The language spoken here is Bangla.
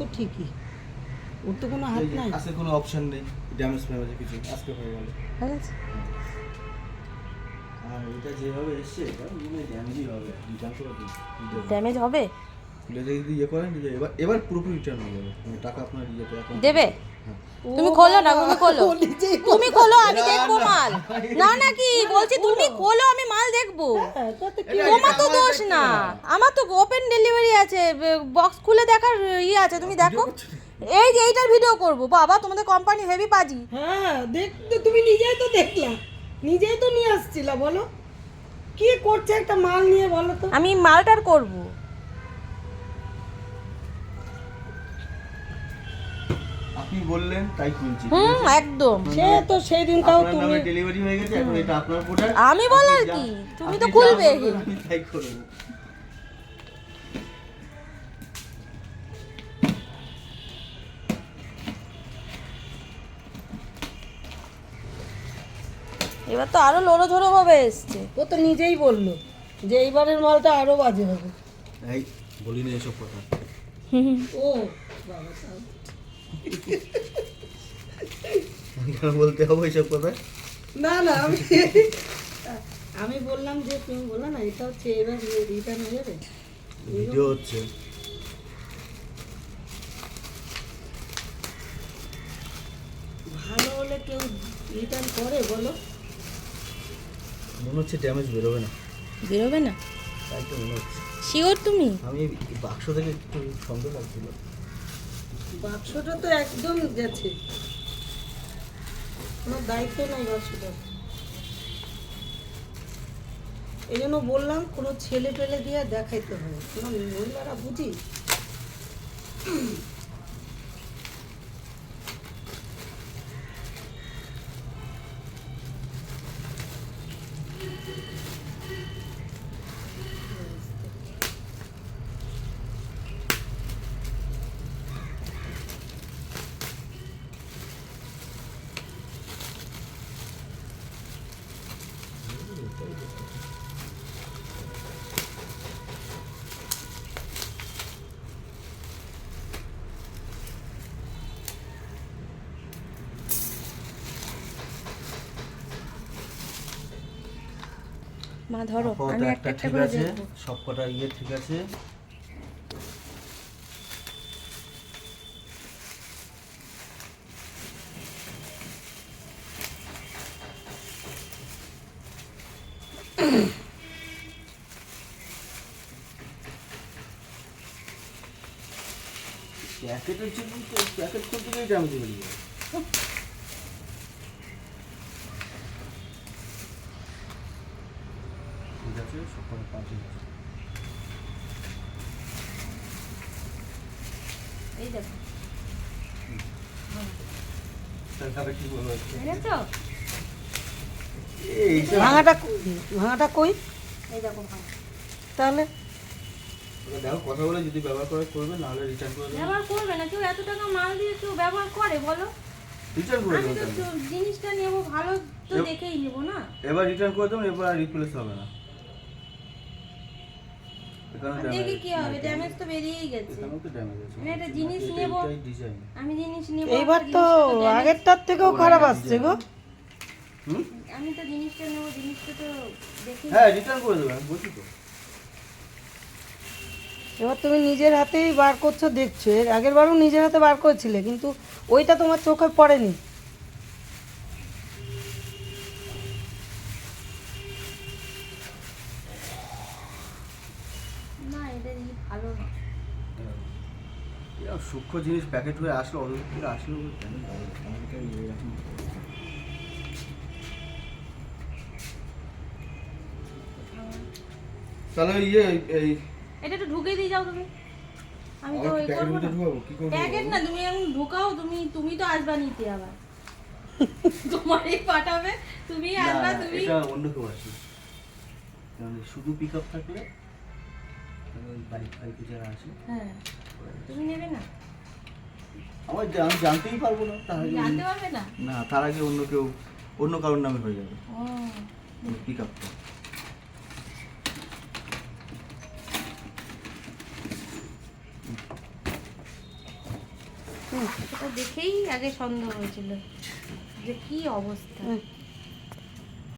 তো ঠিকই। ওর তো কোনো হাত নাই। আজকে কোনো অপশন নেই ড্যামেজ ফ্যামেজ কিছু? আজকে হয়ে গেল। আর এটা যেভাবে এসছে এটা মনে ড্যামেজই হবে। রিটার্ন করে ড্যামেজ হবে? খুলে যদি ইয়ে করেন এবার এবার পুরোপুরি রিটার্ন হয়ে যাবে। মানে টাকা আপনার ইয়েতে দেবে। তুমি খোলো না তুমি খোলো। তুমি খোলো আমি দেখব মাল। না না কি? বলছি তুমি খোলো আমি মাল দেখব। হ্যাঁ, তোমার তো দোষ না। আমার তো ওপেন ডেলিভারি আছে বক্স খুলে দেখার ইয়ে আছে তুমি দেখো। এই যে এইটার ভিডিও করব। বাবা তোমাদের কোম্পানি হেভি পাজি। হ্যাঁ দেখতে তুমি নিজেই তো দেখলা। নিজেই তো নিয়ে আসছিলা বলো। কি করছে একটা মাল নিয়ে বলো তো। আমি মালটার করব। আপনি বললেন তাই খুলছি হুম একদম। সে তো সেই দিনটাও আপনার তুমি ডেলিভারি হয়ে গেছে এখন এটা আপনার প্রোডাক্ট আমি বলার কি? তুমি তো খুলবে। তাই করব। এবার তো আরও লড়ো ঝড়ো হবে এসছে। ও তো নিজেই বলল যে এইবারের মালটা আরও বাজে হবে। এই বলি না এসব কথা। ও বাবা তাও। বলতে হবে এসব কথা? না না আমি আমি বললাম যে তুমি বলল না এটা হচ্ছে এবার রিটার্ন হয়ে যাবে। ভিডিও হচ্ছে। ভালো হলে কেউ রিটার্ন করে বলো। মনে হচ্ছে ড্যামেজ বেরোবে না। বেরোবে না? তাই তো মনে হচ্ছে। শিওর তুমি? আমি বাক্স থেকে একটু সন্দেহ লাগছিল। বাক্সটা তো একদম গেছে। কোনো দায়িত্ব নাই বাক্সটা এই জন্য বললাম, কোনো ছেলে পেলে দিয়ে দেখাইতে হবে কোনো মহিলারা বুঝি? মা ধরো আমি একটা একটা করে আছে দেখব। সব কটা ইয়ে ঠিক আছে। প্যাকেটের জন্য প্যাকেট খুলতে গিয়ে ড্যামেজ বেরিয়ে যায় সব কটা পাঁচ এই দেখো ভাঙাটা ভাঙাটা কই? এই দেখো তাহলে? দেখো কথা বলে যদি ব্যবহার করে করবে নাহলে রিটার্ন করে ব্যবহার করবে না কেউ এত টাকা মাল দিয়ে কেউ ব্যবহার করে বলো? রিটার্ন করে আমি দেবে তো তো জিনিসটা নেব ভালো তো দেখেই নেব না? এবার রিটার্ন করে দেবেন এবার আর রিপ্লেস হবে না। দেখে কি হবে? ড্যামেজ তো বেরিয়েই গেছে। তো ড্যামেজ আছে আমি একটা জিনিস এটা- নেব। এটাই ডিজাইন আমি জিনিস নেব এইবার তো আগেরটার থেকেও খারাপ আসছে গো। আমি তো জিনিসটা নেব জিনিসটা তো দেখে হ্যাঁ রিটার্ন করে দেবেন বলছি তো। এবার তুমি নিজের হাতেই বার করছ দেখছ। এর আগের বারও নিজের হাতে বার করেছিলে কিন্তু ওইটা তোমার চোখে পড়েনি। এটা ভালো না। সূক্ষ্ম জিনিস প্যাকেট হয়ে আসলো অত দূর আসলো? আমাদের তাহলে ইয়ে এই এটা একটু ঢুকে দিয়ে যাও তুমি। আমি তো ওই করব না। প্যাকেট না তুমি এখন ঢুকাও তুমি তুমি তো আসবা নিতে আবার। তোমারই পাঠাবে তুমি আসবা তুমি এটা অন্য কেউ আসবে। শুধু পিক আপ থাকলে ওই যারা আসে হ্যাঁ। তুমি নেবে না? আমার আমি জানতেই পারব না তার আগে জানতে পারবে না? না তার আগে অন্য কেউ অন্য কারোর নামে হয়ে যাবে। ও। পিক আপটা হুম, সেটা দেখেই আগে সন্দেহ হয়েছিল যে কি অবস্থা।